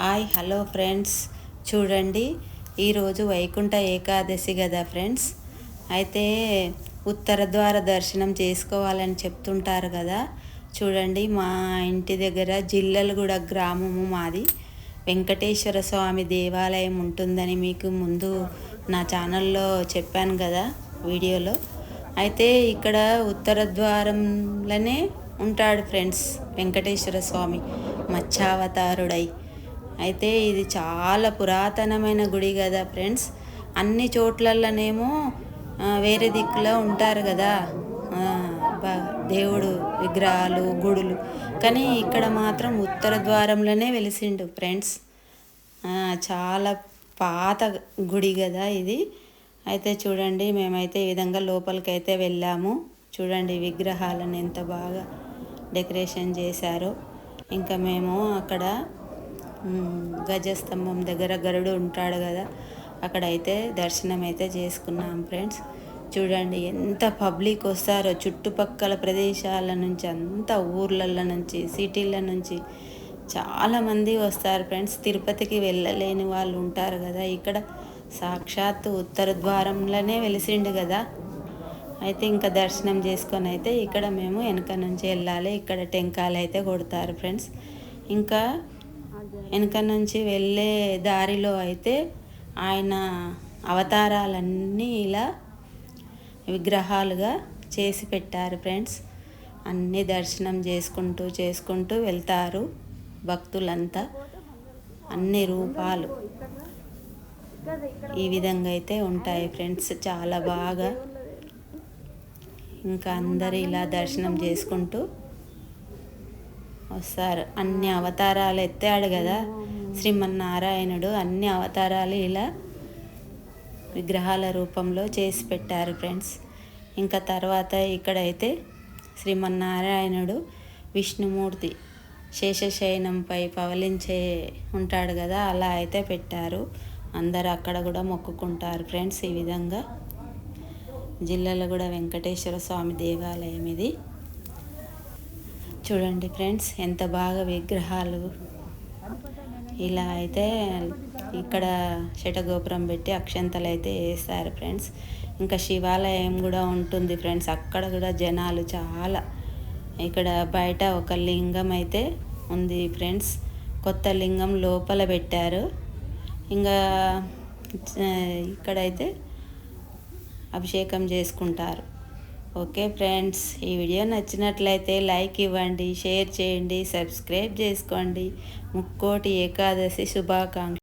Hi hello friends. చూడండి ఈరోజు వైకుంఠ ఏకాదశి కదా ఫ్రెండ్స్. అయితే ఉత్తర ద్వార దర్శనం చేసుకోవాలని చెప్తుంటారు కదా. చూడండి మా ఇంటి దగ్గర జిల్లలగూడ గ్రామము మాది. వెంకటేశ్వర స్వామి దేవాలయం ఉంటుందని మీకు ముందు నా ఛానల్లో చెప్పాను కదా వీడియోలో. అయితే ఇక్కడ ఉత్తర ద్వారంలోనే ఉంటాడు ఫ్రెండ్స్ వెంకటేశ్వర స్వామి మత్స్యావతారుడై. అయితే ఇది చాలా పురాతనమైన గుడి కదా ఫ్రెండ్స్. అన్ని చోట్లలోనేమో వేరే దిక్కులో ఉంటారు కదా. దేవుడు విగ్రహాలు గుడులు. కానీ ఇక్కడ మాత్రం ఉత్తర ద్వారంలోనే వెలిసిండు ఫ్రెండ్స్. చాలా పాత గుడి కదా ఇది. అయితే చూడండి మేమైతే ఈ విధంగా లోపలికి అయితే వెళ్ళాము. చూడండి విగ్రహాలను ఎంత బాగా డెకరేషన్ చేశారో. ఇంకా మేము అక్కడ గజస్తంభం దగ్గర గరుడు ఉంటాడు కదా అక్కడైతే దర్శనం అయితే చేసుకున్నాం ఫ్రెండ్స్. చూడండి ఎంత పబ్లిక్ వస్తారో చుట్టుపక్కల ప్రదేశాల నుంచి అంత ఊర్లల నుంచి సిటీల నుంచి చాలామంది వస్తారు ఫ్రెండ్స్. తిరుపతికి వెళ్ళలేని వాళ్ళు ఉంటారు కదా ఇక్కడ సాక్షాత్ ఉత్తర ద్వారంలోనే వెలిసిండు కదా. అయితే ఇంకా దర్శనం చేసుకొని అయితే ఇక్కడ మేము వెనక నుంచి వెళ్ళాలి ఇక్కడ టెంకాయలు అయితే కొడతారు ఫ్రెండ్స్. ఇంకా వెనక నుంచి వెళ్ళే దారిలో అయితే ఆయన అవతారాలన్నీ ఇలా విగ్రహాలుగా చేసి పెట్టారు ఫ్రెండ్స్. అన్నీ దర్శనం చేసుకుంటూ చేసుకుంటూ వెళ్తారు భక్తులంతా. అన్ని రూపాలు ఈ విధంగా అయితే ఉంటాయి ఫ్రెండ్స్. చాలా బాగా ఇంకా అందరు ఇలా దర్శనం చేసుకుంటూ వస్తారు. అన్ని అవతారాలు ఎత్తాడు కదా. శ్రీమన్నారాయణుడు అన్ని అవతారాలు ఇలా విగ్రహాల రూపంలో చేసి పెట్టారు ఫ్రెండ్స్. ఇంకా తర్వాత ఇక్కడైతే శ్రీమన్నారాయణుడు విష్ణుమూర్తి శేషశయనంపై పవలించే ఉంటాడు కదా. అలా అయితే పెట్టారు. అందరు అక్కడ కూడా మొక్కుకుంటారు ఫ్రెండ్స్ ఈ విధంగా. జిల్లాలో కూడా వెంకటేశ్వర స్వామి దేవాలయం ఇది. చూడండి ఫ్రెండ్స్ ఎంత బాగా విగ్రహాలు. ఇలా అయితే ఇక్కడ శటగోపురం పెట్టి అక్షంతలు అయితే వేస్తారు ఫ్రెండ్స్. ఇంకా శివాలయం కూడా ఉంటుంది ఫ్రెండ్స్ అక్కడ కూడా జనాలు చాలా. ఇక్కడ బయట ఒక లింగం అయితే ఉంది ఫ్రెండ్స్ కొత్త లింగం లోపల పెట్టారు. ఇంకా ఇక్కడైతే అభిషేకం చేసుకుంటారు. ఓకే ఫ్రెండ్స్ ఈ వీడియో నచ్చినట్లయితే లైక్ ఇవ్వండి షేర్ చేయండి సబ్స్క్రైబ్ చేసుకోండి. ముక్కోటి ఏకాదశి శుభాకాంక్ష